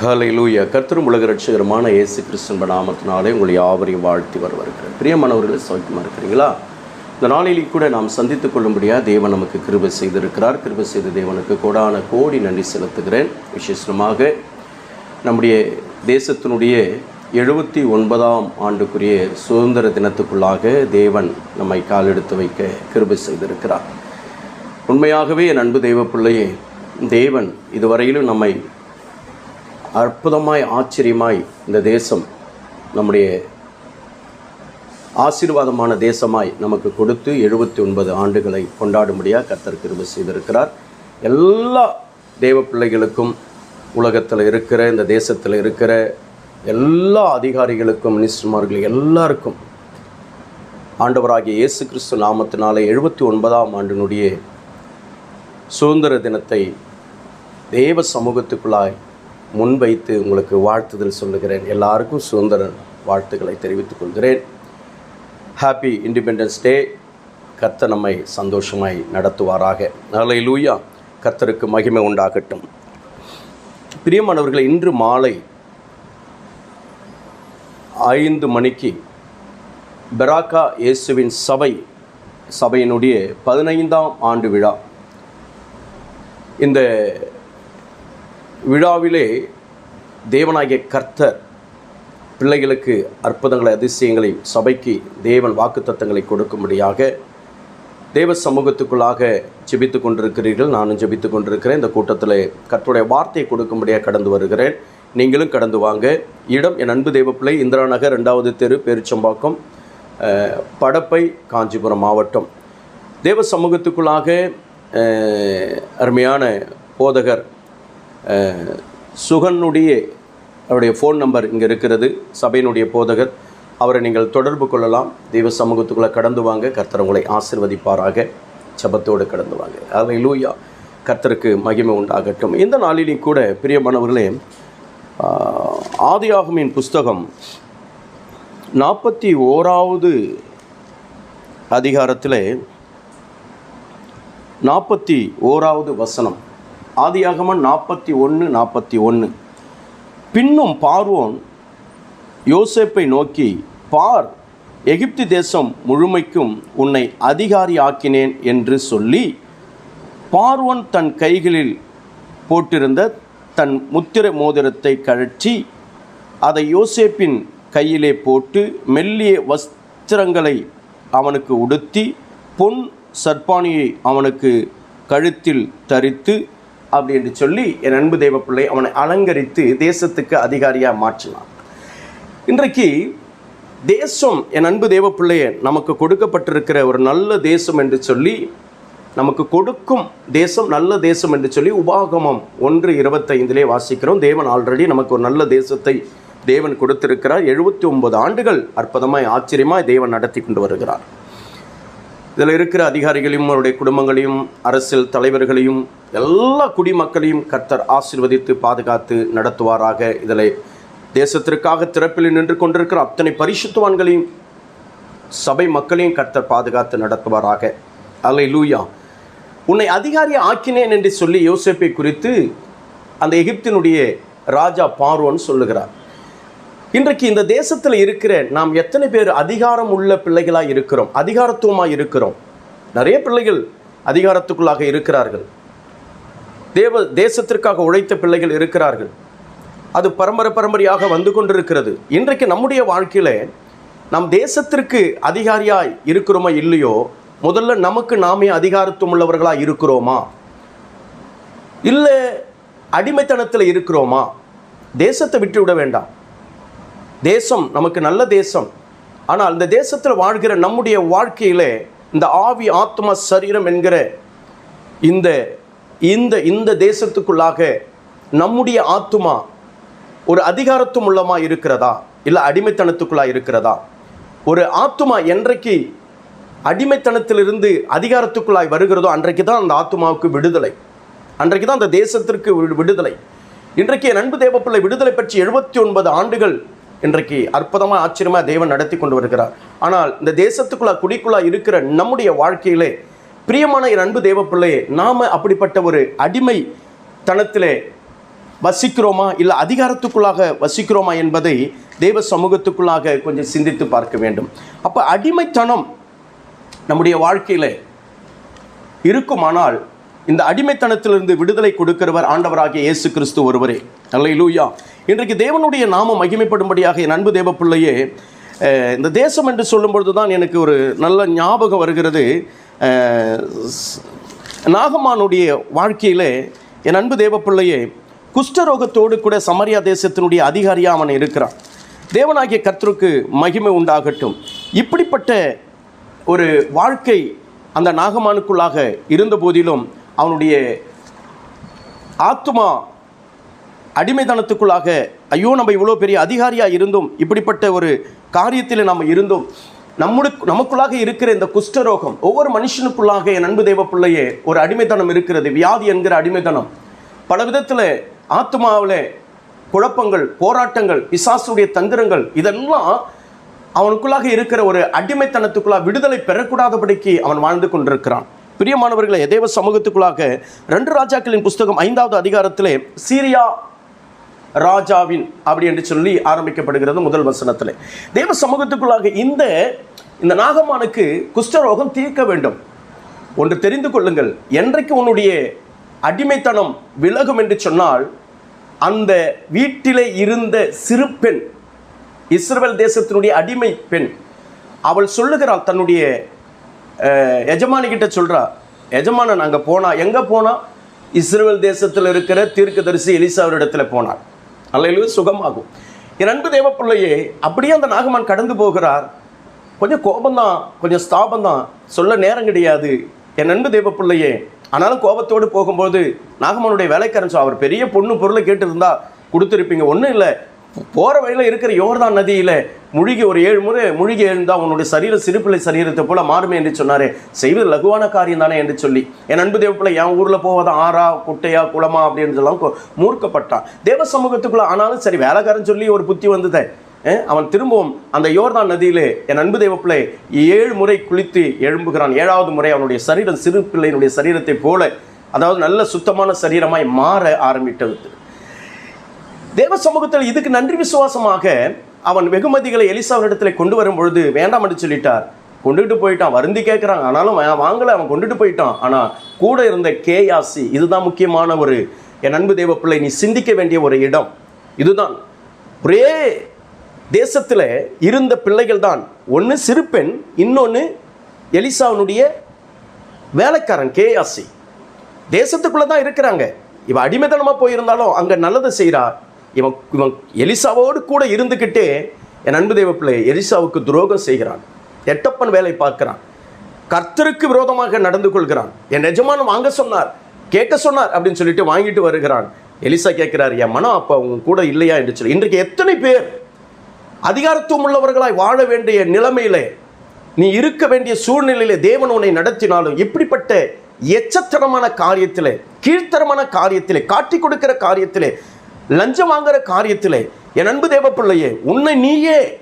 ஹalleluya கர்த்தரும் உலக ரட்சகரமான இயேசு கிறிஸ்தன் நாமத்தினாலே உங்களை யாவரையும் வாழ்த்தி வரவருக்கிறேன் பிரியமானவர்களை சௌக்கியமாக இருக்கிறீங்களா? இந்த நாளில் கூட நாம் சந்தித்துக் கொள்ளும்படியாக தேவன் நமக்கு கிருபை செய்திருக்கிறார். கிருபை செய்த தேவனுக்கு கோடான கோடி நன்றி செலுத்துகிறேன். விசேஷமாக நம்முடைய தேசத்தினுடைய எழுபத்தி ஒன்பதாம் ஆண்டுக்குரிய சுதந்திர தினத்துக்குள்ளாக தேவன் நம்மை காலெடுத்து வைக்க கிருபை செய்திருக்கிறார். உண்மையாகவே என் அன்பு தெய்வ பிள்ளையே தேவன் இதுவரையிலும் நம்மை அற்புதமாய் ஆச்சரியமாய் இந்த தேசம் நம்முடைய ஆசீர்வாதமான தேசமாய் நமக்கு கொடுத்து எழுபத்தி ஒன்பது ஆண்டுகளை கொண்டாடும்படியாக கத்தர் கிருபை செய்திருக்கிறார். எல்லா தேவ பிள்ளைகளுக்கும் உலகத்தில் இருக்கிற இந்த தேசத்தில் இருக்கிற எல்லா அதிகாரிகளுக்கும் மினிஸ்டர்மார்கள் எல்லாருக்கும் ஆண்டவராகிய இயேசு கிறிஸ்து நாமத்தினாலே எழுபத்தி ஒன்பதாம் ஆண்டினுடைய சுதந்திர தினத்தை தேவ சமூகத்துக்குள்ளாய் முன்வைத்து உங்களுக்கு வாழ்த்துதல் சொல்லுகிறேன். எல்லாருக்கும் சுதந்திர வாழ்த்துக்களை தெரிவித்துக் கொள்கிறேன். ஹாப்பி இண்டிபெண்டன்ஸ் டே கத்த நம்மை சந்தோஷமாய் நடத்துவாராக. நாளை லூயா கர்த்தருக்கு மகிமை உண்டாகட்டும். பிரியமானவர்களை இன்று மாலை ஐந்து மணிக்கு பெராக்கா இயேசுவின் சபை சபையினுடைய பதினைந்தாம் ஆண்டு விழா. இந்த விழாவிலே தேவனாகிய கர்த்தர் பிள்ளைகளுக்கு அற்புதங்களை அதிசயங்களை சபைக்கு தேவன் வாக்குத்தத்தங்களை கொடுக்கும்படியாக தேவ சமூகத்துக்குள்ளாக ஜெபித்து கொண்டிருக்கிறீர்கள். நானும் ஜெபித்து கொண்டிருக்கிறேன். இந்த கூட்டத்தில் கர்த்தருடைய வார்த்தையை கொடுக்கும்படியாக கடந்து வருகிறேன். நீங்களும் கடந்து வாங்க. இடம் என் அன்பு தேவப்பிள்ளை இந்திரா நகர் ரெண்டாவது தெரு பேரிச்சம்பாக்கம் படப்பை காஞ்சிபுரம் மாவட்டம். தேவ சமூகத்துக்குள்ளாக அருமையான போதகர் சுகனுடைய அவருடைய ஃபோன் நம்பர் இங்கே இருக்கிறது. சபையினுடைய போதகர். அவரை நீங்கள் தொடர்பு கொள்ளலாம். தெய்வ சமூகத்துக்குள்ளே கடந்து வாங்க. கர்த்தர் உங்களை ஆசிர்வதிப்பாராக. ஜெபத்தோடு கடந்து வாங்க. அதை லூயா கர்த்தருக்கு மகிமை உண்டாகட்டும். இந்த நாளிலையும் கூட பிரியமானவர்களே ஆதியாகமின் புஸ்தகம் நாற்பத்தி ஓராவது அதிகாரத்தில் நாற்பத்தி ஓராவது வசனம். ஆதியாகமன் நாற்பத்தி ஒன்று நாற்பத்தி ஒன்று பின்னும் பார்வோன் யோசேப்பை நோக்கி பார் எகிப்து தேசம் முழுமைக்கும் உன்னை அதிகாரி ஆக்கினேன் என்று சொல்லி பார்வோன் தன் கைகளில் போட்டிருந்த தன் முத்திர மோதிரத்தை கழற்றி அதை யோசேப்பின் கையிலே போட்டு மெல்லிய வஸ்திரங்களை அவனுக்கு உடுத்தி பொன் சர்பானியை அவனுக்கு கழுத்தில் தரித்து அப்படி என்று சொல்லி என் அன்பு தேவப்பிள்ளை அவனை அலங்கரித்து தேசத்துக்கு அதிகாரியாக மாற்றினான். இன்றைக்கு தேசம் என் அன்பு தேவப்பிள்ளையே நமக்கு கொடுக்கப்பட்டிருக்கிற ஒரு நல்ல தேசம் என்று சொல்லி நமக்கு கொடுக்கும் தேசம் நல்ல தேசம் என்று சொல்லி உபாகமம் ஒன்று இருபத்தைந்திலே வாசிக்கிறோம். தேவன் ஆல்ரெடி நமக்கு ஒரு நல்ல தேசத்தை தேவன் கொடுத்திருக்கிறார். எழுபத்தி ஒன்பது ஆண்டுகள் அற்புதமாய் ஆச்சரியமாய் தேவன் நடத்தி கொண்டு வருகிறார். இதில் இருக்கிற அதிகாரிகளையும் அவருடைய குடும்பங்களையும் அரசியல் தலைவர்களையும் எல்லா குடிமக்களையும் கர்த்தர் ஆசீர்வதித்து பாதுகாத்து நடத்துவாராக. இதில் தேசத்திற்காக திறப்பில் நின்று கொண்டிருக்கிற அத்தனை பரிசுத்துவான்களையும் சபை மக்களையும் கர்த்தர் பாதுகாத்து நடத்துவாராக. அலை லூயா உன்னை அதிகாரி ஆக்கினேன் என்று சொல்லி யோசேப்பை குறித்து அந்த எகிப்தினுடைய ராஜா பார்வன் சொல்லுகிறார். இன்றைக்கு இந்த தேசத்தில் இருக்கிற நாம் எத்தனை பேர் அதிகாரம் உள்ள பிள்ளைகளாக இருக்கிறோம் அதிகாரத்துவமாக இருக்கிறோம்? நிறைய பிள்ளைகள் அதிகாரத்துக்குள்ளாக இருக்கிறார்கள். தேவ தேசத்திற்காக உழைத்த பிள்ளைகள் இருக்கிறார்கள். அது பரம்பரை பரம்பரையாக வந்து கொண்டிருக்கிறது. இன்றைக்கு நம்முடைய வாழ்க்கையில் நம் தேசத்திற்கு அதிகாரியாய் இருக்கிறோமா இல்லையோ? முதல்ல நமக்கு நாமே அதிகாரத்துவம் உள்ளவர்களாக இருக்கிறோமா? இல்லை அடிமைத்தனத்தில் இருக்கிறோமா? தேசத்தை விட்டு விட வேண்டாம். தேசம் நமக்கு நல்ல தேசம். ஆனால் அந்த தேசத்தில் வாழ்கிற நம்முடைய வாழ்க்கையிலே இந்த ஆவி ஆத்மா சரீரம் என்கிற இந்த இந்த இந்த தேசத்துக்குள்ளாக நம்முடைய ஆத்துமா ஒரு அதிகாரத்துவம் உள்ளமாக இருக்கிறதா? இல்லை அடிமைத்தனத்துக்குள்ளாக இருக்கிறதா? ஒரு ஆத்துமா என்றைக்கு அடிமைத்தனத்திலிருந்து அதிகாரத்துக்குள்ளாய் வருகிறதோ அன்றைக்கு தான் அந்த ஆத்துமாவுக்கு விடுதலை. அன்றைக்கு தான் அந்த தேசத்திற்கு விடு- விடுதலை. இன்றைக்கு என் அன்பு தேவப்பிள்ளை விடுதலை பற்றி எழுபத்தி ஒன்பது ஆண்டுகள் இன்றைக்கு அற்புதமாக ஆச்சரியமாக தேவன் நடத்தி கொண்டு வருகிறார். ஆனால் இந்த தேசத்துக்குள்ளா குடிக்குள்ளா இருக்கிற நம்முடைய வாழ்க்கையிலே பிரியமான என் அன்பு தேவப்பிள்ளையே நாம் அப்படிப்பட்ட ஒரு அடிமை தனத்திலே வசிக்கிறோமா? இல்லை அதிகாரத்துக்குள்ளாக வசிக்கிறோமா என்பதை தெய்வ சமூகத்துக்குள்ளாக கொஞ்சம் சிந்தித்து பார்க்க வேண்டும். அப்போ அடிமைத்தனம் நம்முடைய வாழ்க்கையில் இருக்குமானால் இந்த அடிமைத்தனத்திலிருந்து விடுதலை கொடுக்கிறவர் ஆண்டவராகிய இயேசு கிறிஸ்து ஒருவரே. அல்லேலூயா இன்றைக்கு தேவனுடைய நாமம் மகிமைப்படும்படியாக என் அன்பு தேவ பிள்ளையே இந்த தேசம் என்று சொல்லும்பொழுது தான் எனக்கு ஒரு நல்ல ஞாபகம் வருகிறது. நாகமானுடைய வாழ்க்கையிலே என் அன்பு தேவ பிள்ளையே குஷ்டரோகத்தோடு கூட சமரியா தேசத்தினுடைய அதிகாரியாக அவன் இருக்கிறான். தேவனாகிய கர்த்தருக்கு மகிமை உண்டாகட்டும். இப்படிப்பட்ட ஒரு வாழ்க்கை அந்த நாகமானுக்குள்ளாக இருந்த போதிலும் அவனுடைய ஆத்மா அடிமைத்தனத்துக்குள்ளாக ஐயோ நம்ம இவ்வளோ பெரிய அதிகாரியாக இருந்தும் இப்படிப்பட்ட ஒரு காரியத்தில் நம்ம இருந்தோம் நம்முடைய நமக்குள்ளாக இருக்கிற இந்த குஷ்டரோகம் ஒவ்வொரு மனுஷனுக்குள்ளாக என் அன்பு தெய்வ பிள்ளையே ஒரு அடிமைத்தனம் இருக்கிறது வியாதி என்கிற அடிமைத்தனம். பல விதத்தில் ஆத்மாவில் குழப்பங்கள் போராட்டங்கள் பிசாசுடைய தந்திரங்கள் இதெல்லாம் அவனுக்குள்ளாக இருக்கிற ஒரு அடிமைத்தனத்துக்குள்ளாக விடுதலை பெறக்கூடாதபடிக்கு அவன் வாழ்ந்து கொண்டிருக்கிறான். பிரியமானவர்களை தேவ சமூகத்துக்குள்ளாக ரெண்டு ராஜாக்களின் புஸ்தகம் ஐந்தாவது அதிகாரத்திலே சீரியா ராஜாவின் அப்படி என்று சொல்லி ஆரம்பிக்கப்படுகிறது முதல் வசனத்தில். தேவ சமூகத்துக்குள்ளாக இந்த இந்த நாகமானுக்கு குஷ்டரோகம் தீர்க்க வேண்டும். ஒன்று தெரிந்து கொள்ளுங்கள் என்றைக்கு உன்னுடைய அடிமைத்தனம் விலகும் என்று சொன்னால் அந்த வீட்டிலே இருந்த சிறு பெண் இஸ்ரேல் தேசத்தினுடைய அடிமை பெண் அவள் சொல்லுகிறாள் தன்னுடைய எஜமானிக்கிட்ட சொல்கிறா எஜமானன் அங்கே போனால் எங்கே போனால் இஸ்ரேல் தேசத்தில் இருக்கிற தீர்க்கதரிசி எலிசாவரிடத்தில் போனார். அல்லையிலும் சுகமாகும். என் அன்பு தேவ பிள்ளையே அப்படியே அந்த நாகமான் கடந்து போகிறார். கொஞ்சம் கோபந்தான் கொஞ்சம் ஸ்தாபந்தான் சொல்ல நேரம் கிடையாது. என் அன்பு தேவ பிள்ளையே ஆனாலும் கோபத்தோடு போகும்போது நாகமானுடைய வேலைக்காரன் சொ- அவர் பெரிய பொண்ணு பொருளை கேட்டிருந்தா கொடுத்துருப்பீங்க. ஒன்றும் இல்லை. போகிற வழியில் இருக்கிற யோர்தான் நதியில் முழுகி ஒரு ஏழு முறை முழுகி எழுந்தால் உன்னுடைய சரீர சிறுப்பிள்ளை சரீரத்தை போல மாறுமே என்று சொன்னாரே. செய்வது லகுவான காரியம் தானே என்று சொல்லி. என் அன்பு தேவப்பிள்ளை என் ஊரில் போவதா ஆறா குட்டையா குளமா அப்படின்றதெல்லாம் மூர்க்கப்பட்டான். தேவ சமூகத்துக்குள்ள ஆனாலும் சரி வேலைக்காரன் சொல்லி ஒரு புத்தி வந்ததை. அவன் திரும்பவும் அந்த யோர்தான் நதியிலே என் அன்பு தேவப்பிள்ளை ஏழு முறை குளித்து எழும்புகிறான். ஏழாவது முறை அவனுடைய சரீரம் சிறு பிள்ளையினுடைய சரீரத்தை போல அதாவது நல்ல சுத்தமான சரீரமாய் மாற ஆரம்பித்தது. தேவ சமூகத்தில் இதுக்கு நன்றி விசுவாசமாக அவன் வெகுமதிகளை எலிசாவினிடத்தில் கொண்டு வரும் பொழுது வேண்டாம் என்று சொல்லிட்டார். கொண்டுட்டு போயிட்டான். வருந்தி கேட்குறாங்க ஆனாலும் வாங்கலை. அவன் கொண்டுட்டு போயிட்டான். ஆனால் கூட இருந்த கேயாசி இதுதான் முக்கியமான ஒரு என் அன்பு தேவ பிள்ளை நீ சிந்திக்க வேண்டிய ஒரு இடம். இதுதான். ஒரே தேசத்தில் இருந்த பிள்ளைகள் தான் ஒன்று சிறுபெண் இன்னொன்று எலிசாவினுடைய வேலைக்காரன் கேயாசி. தேசத்துக்குள்ளே தான் இருக்கிறாங்க. இவள் அடிமைத்தனமாக போயிருந்தாலும் அங்கே நல்லதை செய்கிறா இவன் இவன் எலிசாவோடு கூட இருந்துக்கிட்டே என் அன்பு தேவ பிள்ளை எலிசாவுக்கு துரோகம் செய்கிறான். எட்டப்பன் வேலை பார்க்கிறான். கர்த்தருக்கு விரோதமாக நடந்து கொள்கிறான். என் எஜமானன் வாங்க சொன்னார் கேட்க சொன்னார் அப்படின்னு சொல்லிட்டு வாங்கிட்டு வருகிறான். எலிசா கேட்கிறார் என் மனம் அப்போ அவங்க கூட இல்லையா? என்று சொல்லி இன்றைக்கு எத்தனை பேர் அதிகாரத்துவம் உள்ளவர்களாய் வாழ வேண்டிய நிலைமையிலே நீ இருக்க வேண்டிய சூழ்நிலையிலே தேவன் உன்னை நடத்தினாலும் இப்படிப்பட்ட எச்சத்தனமான காரியத்திலே கீழ்த்தரமான காரியத்திலே காட்டிக் கொடுக்கிற காரியத்திலே லஞ்சம் வாங்குற காரியத்திலே என் அன்பு தேவ பிள்ளையே உன்னை நீயே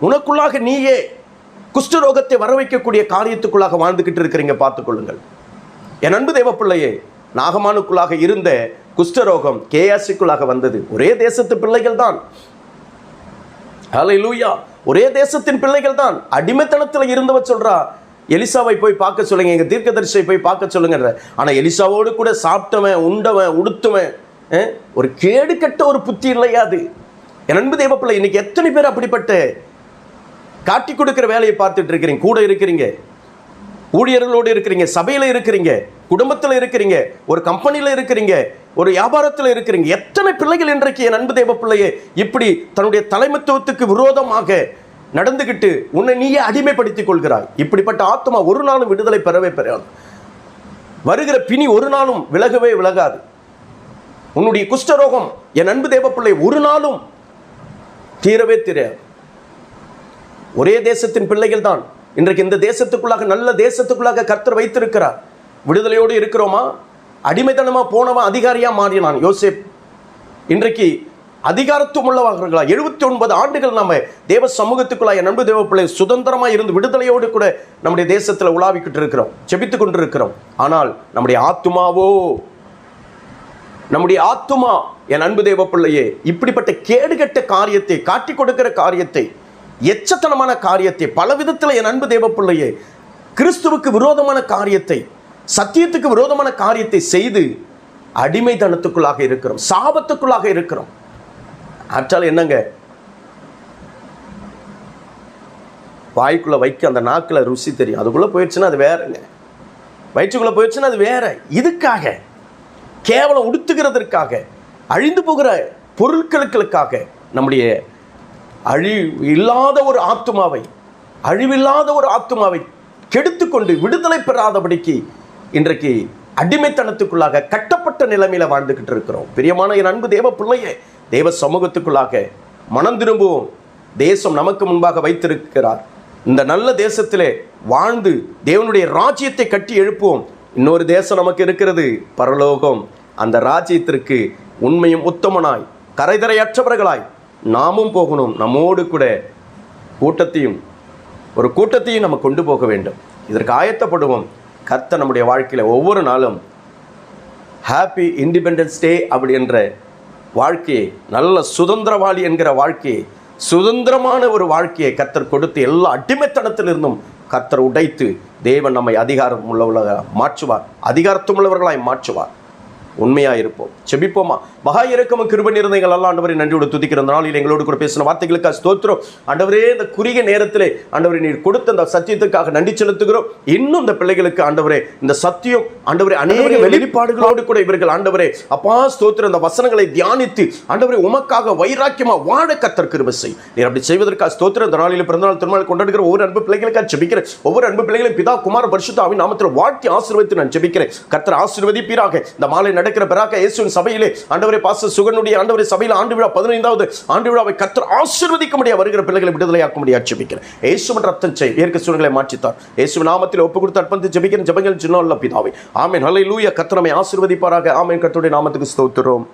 உனக்குள்ளாக நீயே குஷ்டரோகத்தை வர வைக்கக்கூடிய காரியத்துக்குள்ளாக வாழ்ந்துக்கிட்டு இருக்கிறீங்க பார்த்துக்கொள்ளுங்கள். என் அன்பு தேவ பிள்ளையே நாகமானுக்குள்ளாக இருந்த குஷ்டரோகம் கேயாசிக்குள்ளாக வந்தது. ஒரே தேசத்து பிள்ளைகள் தான். ஹalleluya. ஒரே தேசத்தின் பிள்ளைகள் தான். அடிமைத்தனத்தில் இருந்தவ சொல்றா எலிசாவை போய் பார்க்க சொல்லுங்க எங்கள் தீர்க்கதரிசியை போய் பார்க்க சொல்லுங்கன்ற. ஆனால் எலிசாவோடு கூட சாப்பிட்டவன் உண்டவன் உடுத்துவன் ஒரு கேடு கட்ட ஒரு புத்தி இல்லையா அது. என் அன்பு தேவப்பிள்ளை இன்னைக்கு எத்தனை பேர் அப்படிப்பட்ட காட்டி கொடுக்கிற வேலையை பார்த்துட்டு இருக்கிறீங்க? கூட இருக்கிறீங்க. ஊழியர்களோடு இருக்கிறீங்க. சபையில் இருக்கிறீங்க. குடும்பத்தில் இருக்கிறீங்க. ஒரு கம்பெனியில் இருக்கிறீங்க. ஒரு வியாபாரத்தில் இருக்கிறீங்க. எத்தனை பிள்ளைகள் இன்றைக்கு என் அன்பு தேவ பிள்ளையே இப்படி தன்னுடைய தலைமைத்துவத்துக்கு விரோதமாக நடந்துக்கிட்டு உன்னை நீயே அடிமைப்படுத்திக் கொள்கிறாய். இப்படிப்பட்ட ஆத்மா ஒரு நாளும் விடுதலை பெறவே பெறாது. வருகிற பிணி ஒரு நாளும் விலகவே விலகாது. உன்னுடைய குஷ்டரோகம் என் அன்பு தேவப்பிள்ளை ஒரு நாளும் தீரவே தீர ஒரே தேசத்தின் பிள்ளைகள் தான் இன்றைக்கு இந்த தேசத்துக்குள்ளாக நல்ல தேசத்துக்குள்ளாக கர்த்தர் வைத்திருக்கிறார். விடுதலையோடு இருக்கிறோமா? அடிமைத்தனமா போனவன் அதிகாரியா மாறினான் யோசேப். இன்றைக்கு அதிகாரத்துவம் உள்ளவர்களா எழுபத்தி ஒன்பது ஆண்டுகள் நம்ம தேவ சமூகத்துக்குள்ளாக என் அன்பு தேவ பிள்ளை சுதந்திரமா இருந்து விடுதலையோடு கூட நம்முடைய தேசத்தில் உலாவிக்கிட்டு இருக்கிறோம் செபித்து கொண்டு இருக்கிறோம் ஆனால் நம்முடைய ஆத்துமாவோ நம்முடைய ஆத்துமா என் அன்பு தேவ பிள்ளையே இப்படிப்பட்ட கேடுகட்ட காரியத்தை காட்டி கொடுக்கிற காரியத்தை எச்சத்தனமான காரியத்தை பல விதத்தில் என் அன்பு தேவ பிள்ளையே கிறிஸ்துவுக்கு விரோதமான காரியத்தை சத்தியத்துக்கு விரோதமான காரியத்தை செய்து அடிமைதனத்துக்குள்ளாக இருக்கிறோம் சாபத்துக்குள்ளாக இருக்கிறோம். ஆற்றால் என்னங்க? வாய்க்குள்ள வைக்க அந்த நாக்கில் ருசி தெரியும். அதுக்குள்ளே போயிடுச்சுன்னா அது வேறங்க. வயிற்றுக்குள்ளே போயிடுச்சுன்னா அது வேற. இதுக்காக கேவலம் உடுத்துகிறதற்காக அழிந்து போகிற பொருட்களுக்களுக்காக நம்முடைய அழிவு இல்லாத ஒரு ஆத்துமாவை அழிவில்லாத ஒரு ஆத்துமாவை கெடுத்துக்கொண்டு விடுதலை பெறாதபடிக்கு இன்றைக்கு அடிமைத்தனத்துக்குள்ளாக கட்டப்பட்ட நிலைமையில் வாழ்ந்துக்கிட்டு இருக்கிறோம். பிரியமான என் அன்பு தேவ பிள்ளையே தேவ சமூகத்துக்குள்ளாக மனம் திரும்புவோம் தேசம் நமக்கு முன்பாக வைத்திருக்கிறார். இந்த நல்ல தேசத்திலே வாழ்ந்து தேவனுடைய ராஜ்யத்தை கட்டி எழுப்புவோம். இன்னொரு தேசம் நமக்கு இருக்கிறது பரலோகம். அந்த ராஜ்யத்திற்கு உண்மையும் உத்தமனாய் கரைதரையற்றவர்களாய் நாமும் போகணும். நம்மோடு கூட கூட்டத்தையும் ஒரு கூட்டத்தையும் நம்ம கொண்டு போக வேண்டும். இதற்கு ஆயத்தப்படுவோம். கர்த்த நம்முடைய வாழ்க்கையில் ஒவ்வொரு நாளும் ஹாப்பி இண்டிபெண்டன்ஸ் டே அப்படி என்ற வாழ்க்கையை நல்ல சுதந்திரவாளி என்கிற வாழ்க்கையை சுதந்திரமான ஒரு வாழ்க்கையை கர்த்தர் கொடுத்து எல்லா அடிமைத்தனத்திலிருந்தும் கர்த்தர் உடைத்து தேவன் நம்மை அதிகாரம் உள்ளவர்களாக மாற்றுவார் அதிகாரத்தும் உள்ளவர்களாய் மாற்றுவார். உண்மையாக இருப்போம் செபிப்போமா? மகா இறக்கமும் கிருப நிறைந்தங்கள் எல்லாம் ஆண்டவரை நன்றியோடு துதிக்கிற நாளில் எங்களோடு கூட பேசின வார்த்தைகளுக்காக ஸ்தோத்திரம். ஆண்டவரே இந்த குறுகிய நேரத்திலே ஆண்டவரை நீர் கொடுத்த அந்த சத்தியத்துக்காக நன்றி செலுத்துகிறோம். இன்னும் இந்த பிள்ளைகளுக்கு ஆண்டவரே இந்த சத்தியம் ஆண்டவரே அநேக வெளிப்பாடுகளோடு கூட இவர்கள் ஆண்டவரே அப்பா ஸ்தோத்திரம் இந்த வசனங்களை தியானித்து ஆண்டவரே உமக்காக வைராக்கியமா வாழ கத்தர் கிருபை செய். நீர் அப்படி செய்வதற்காக ஸ்தோத்திரம். இந்த நாளில் பிறந்தநாள் திருநாள் கொண்டாடுகிற ஒவ்வொரு அன்பு பிள்ளைகளுக்காக ஜெபிக்கிறேன் ஒவ்வொரு அன்பு பிள்ளைகளையும் பிதா குமார பரிசுத்தாவின் நாமத்தில் வாழ்த்தி ஆசீர்வதித்து நான் ஜெபிக்கிறேன் கர்த்தர் ஆசீர்வதிப்பீராக. இந்த மாலை நடக்கிற பிறாக இயேசுவின் சபையிலே ஆண்டவரை பாச சுகனுடைய ஆண்டவரை சபையில் ஆண்டு விழா பதினைந்தாவது ஆண்டு விழாவை கத்தர் ஆசீர்வதிக்க முடியாது வருகிற பிள்ளைகளை விடுதலையாக்க முடியாது ஜெபிக்கிறேன். இயேசுவின் ரத்தம் செய் இயற்கை சூழ்நிலை மாற்றித்தார். இயேசு நாமத்தில் ஒப்பு கொடுத்து அர்ப்பணித்து ஜெபிக்கிறேன். ஜெபங்கள் சின்ன பிதாவை. ஆமென். ஹalleluya. லூயா நம்மை ஆசீர்வதிப்பாராக. ஆமென். கர்த்தருடைய நாமத்துக்கு ஸ்தோத்திரம்.